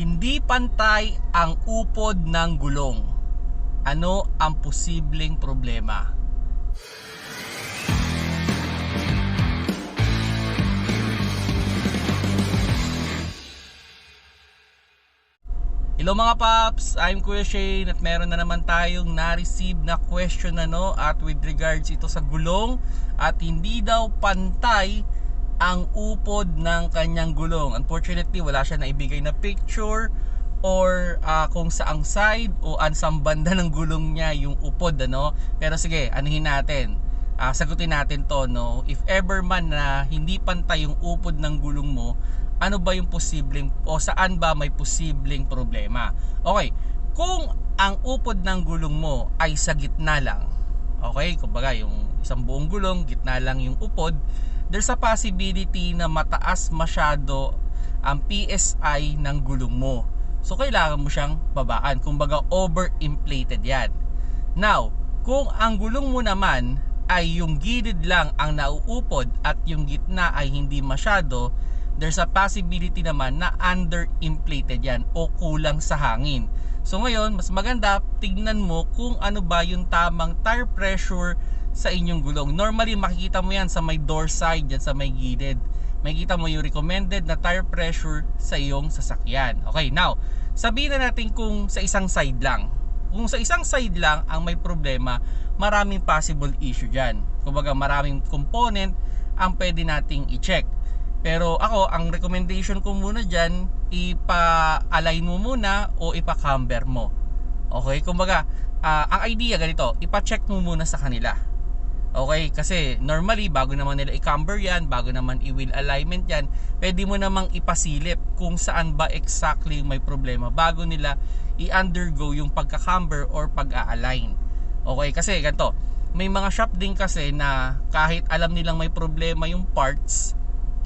Hindi pantay ang upod ng gulong. Ano ang posibleng problema? Hello mga paps, I'm Kuya Shane at meron na naman tayong na-receive na question ano at with regards ito sa gulong at hindi daw pantay ang upod ng kanyang gulong. Unfortunately, wala siya naibigay na picture or ah, kung saang side o ansang banda ng gulong niya yung upod ano. Pero sige, anuhin natin. Ah, sagutin natin to no. If ever man na hindi pantay yung upod ng gulong mo, ano ba yung posibleng o saan ba may posibleng problema? Okay, kung ang upod ng gulong mo ay sa gitna lang, okay, kumbaga yung isang buong gulong, gitna lang yung upod, there's a possibility na mataas masyado ang PSI ng gulong mo. So kailangan mo siyang babaan, kumbaga over-inflated yan. Now, kung ang gulong mo naman ay yung gilid lang ang nauupod at yung gitna ay hindi masyado, there's a possibility naman na under-inflated yan o kulang sa hangin. So ngayon, mas maganda tignan mo kung ano ba yung tamang tire pressure sa inyong gulong. Normally makikita mo yan sa may door side, yan sa may gilid. Makikita mo yung recommended na tire pressure sa iyong sasakyan. Okay, now, sabihin na natin kung sa isang side lang. Kung sa isang side lang ang may problema, maraming possible issue dyan. Kumbaga maraming component ang pwede nating i-check. Pero ako, ang recommendation ko muna dyan, ipa-align mo muna o ipa-camber mo. Okay? Kumbaga, ah, ang idea ganito, ipa-check mo muna sa kanila. Okay? Kasi normally, bago naman nila i-camber yan, bago naman i-wheel alignment yan, pwede mo namang ipasilip kung saan ba exactly may problema bago nila i-undergo yung pagka-camber or pag-a-align. Okay? Kasi ganito, may mga shop din kasi na kahit alam nilang may problema yung parts,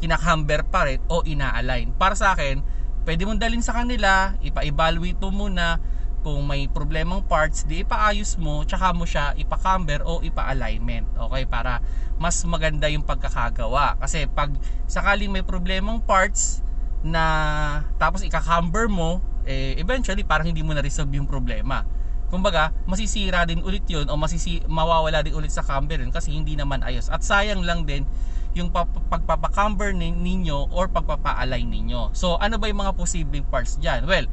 kinakhamber pa rin o ina-align. Para sa akin, pwede mong dalhin sa kanila, ipa-evaluate mo muna kung may problemang parts, di ipaayos mo, tsaka mo siya ipa-camber o ipa-alignment. Okay, para mas maganda yung pagkakagawa. Kasi pag sakaling may problemang parts na tapos ika-camber mo, eh, eventually parang hindi mo na-resolve yung problema. Kumbaga, masisira din ulit yun o masisi, mawawala din ulit sa camber yun kasi hindi naman ayos. At sayang lang din yung pap- pagpapacamber nin- ninyo or pagpapa-align ninyo. So, ano ba yung mga posibleng parts dyan? Well,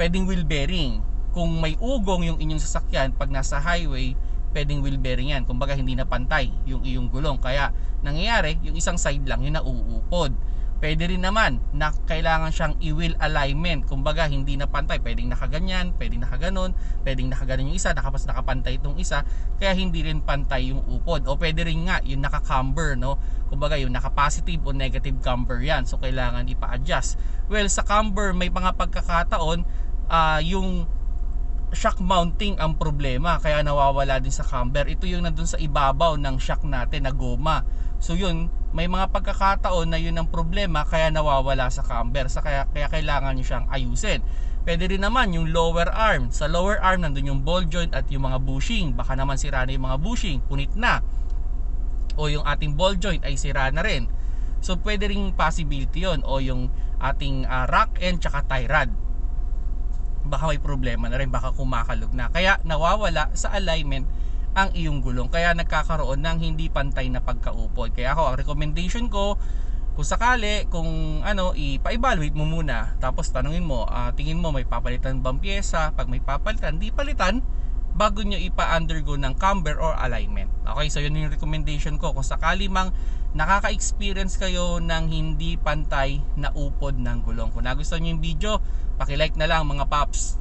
pwedeng wheel bearing. Kung may ugong yung inyong sasakyan pag nasa highway, pwedeng wheel bearing yan. Kumbaga, hindi na pantay yung iyong gulong. Kaya, nangyayari, yung isang side lang yung nauupod. Pwede rin naman na kailangan siyang i-wheel alignment. Kumbaga, hindi na pantay. Pwedeng nakaganyan, pwedeng nakaganon, pwedeng nakaganon yung isa, nakapas nakapantay itong isa. Kaya hindi rin pantay yung upod. O pwede rin nga yung naka-camber, no? Kumbaga, yung naka-positive o negative camber yan. So, kailangan ipa-adjust. Well, sa camber, may mga pagkakataon, ah, yung shock mounting ang problema kaya nawawala din sa camber. Ito yung nandun sa ibabaw ng shock natin na goma. So yun may mga pagkakataon na yun ang problema kaya nawawala sa camber. Sa kaya, kaya kailangan nyo siyang ayusin. Pwede rin naman yung lower arm. Sa lower arm nandun yung ball joint at yung mga bushing. Baka naman sira na yung mga bushing. Punit na. O yung ating ball joint ay sira na rin. So pwede ring possibility yon o yung ating ah, rack end tsaka tie rod baka may problema na rin, baka kumakalog na. Kaya nawawala sa alignment ang iyong gulong. Kaya nagkakaroon ng hindi pantay na pagkaupod. Kaya ako, ang recommendation ko, kung sakali, kung ano, ipa-evaluate mo muna. Tapos tanungin mo, ah, tingin mo may papalitan bang pyesa? Pag may papalitan, di palitan bago nyo ipa-undergo ng camber or alignment. Okay, so yun yung recommendation ko. Kung sakali mang nakaka-experience kayo ng hindi pantay na upod ng gulong. Kung nagustuhan nyo yung video, paki-like na lang mga paps.